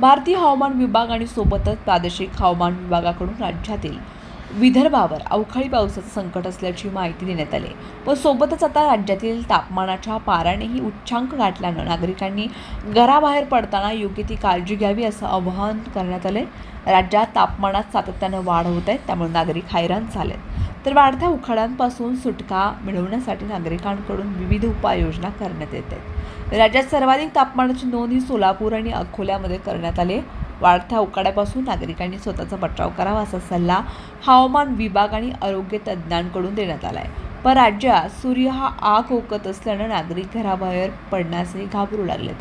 भारतीय हवामान विभाग आणि सोबतच प्रादेशिक हवामान विभागाकडून राज्यातील विदर्भावर अवकाळी पावसाचं संकट असल्याची माहिती देण्यात आली. व सोबतच आता राज्यातील तापमानाच्या पारानेही उच्चांक गाठल्यानं नागरिकांनी घराबाहेर पडताना योग्य ती काळजी घ्यावी असं आवाहन करण्यात आले राज्यात तापमानात सातत्यानं वाढ होत आहे त्यामुळे नागरिक हैराण झालेत. तर वाढत्या उखाड्यांपासून सुटका मिळवण्यासाठी नागरिकांकडून विविध उपाययोजना करण्यात येत आहेत. राज्यात सर्वाधिक तापमानाची नोंद ही सोलापूर आणि अकोल्यामध्ये करण्यात आली वाढत्या उकाड्यापासून नागरिकांनी स्वतःचा बचाव करावा असा सल्ला हवामान विभाग आणि आरोग्य तज्ज्ञांकडून देण्यात आला आहे. पण राज्यात सूर्य हा आग ओकत असल्यानं नागरिक घराबाहेर पडण्यासही घाबरू लागलेत.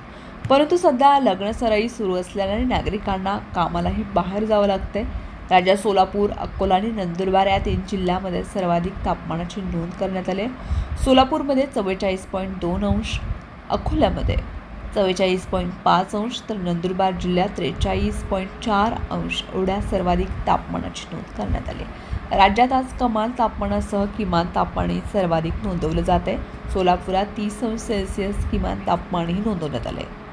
परंतु सध्या लग्नसराई सुरू असल्याने नागरिकांना कामालाही बाहेर जावं लागतंय. राज्यात सोलापूर अकोला आणि नंदुरबार या तीन जिल्ह्यामध्ये सर्वाधिक तापमानाची नोंद करण्यात आली सोलापूरमध्ये चव्वेचाळीस पॉईंट दोन अंश अकोल्यामध्ये चव्वेचाळीस पॉईंट पाच अंश तर नंदुरबार जिल्ह्यात त्रेचाळीस पॉईंट चार अंश एवढ्या सर्वाधिक तापमानाची नोंद करण्यात आली राज्यात आज कमाल तापमानासह किमान तापमानही सर्वाधिक नोंदवलं जात आहे. सोलापुरात तीस अंश सेल्सिअस किमान तापमानही नोंदवण्यात आले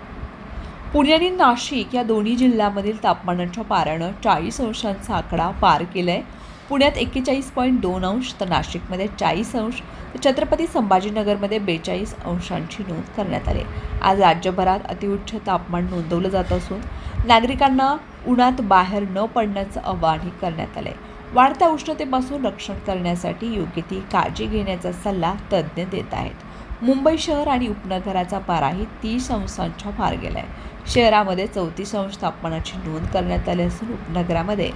पुणे आणि नाशिक या दोन्ही जिल्ह्यामधील तापमानाच्या पारानं चाळीस अंशांचा आकडा पार केला आहे पुण्यात एक्केचाळीस पॉईंट दोन अंश तर नाशिकमध्ये चाळीस अंश तर छत्रपती संभाजीनगरमध्ये बेचाळीस अंशांची नोंद करण्यात आली. आज राज्यभरात अतिउच्च तापमान नोंदवलं जात असून नागरिकांना उन्हात बाहेर न पडण्याचं आवाहनही करण्यात आलं आहे वाढत्या उष्णतेपासून रक्षण करण्यासाठी योग्य ती काळजी घेण्याचा सल्ला तज्ज्ञ देत आहेत. मुंबई शहर आणि उपनगराचा पाराही तीस अंशांच्या पार गेलाय. शहरामध्ये चौतीस अंश तापमानाची नोंद करण्यात आली असून उपनगरामध्ये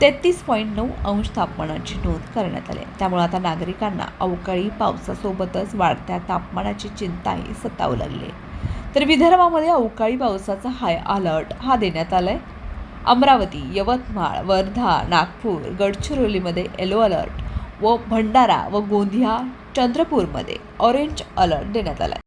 तेहतीस पॉईंट नऊ अंश तापमानाची नोंद करण्यात आली. आहे. त्यामुळे आता नागरिकांना अवकाळी पावसासोबतच वाढत्या तापमानाची चिंताही सतावू लागली. आहे तर विदर्भामध्ये अवकाळी पावसाचा हाय अलर्ट हा देण्यात आला आहे अमरावती यवतमाळ वर्धा नागपूर गडचिरोलीमध्ये येलो अलर्ट व भंडारा व गोंदिया चंद्रपूरमध्ये ऑरेंज अलर्ट देण्यात आला. आहे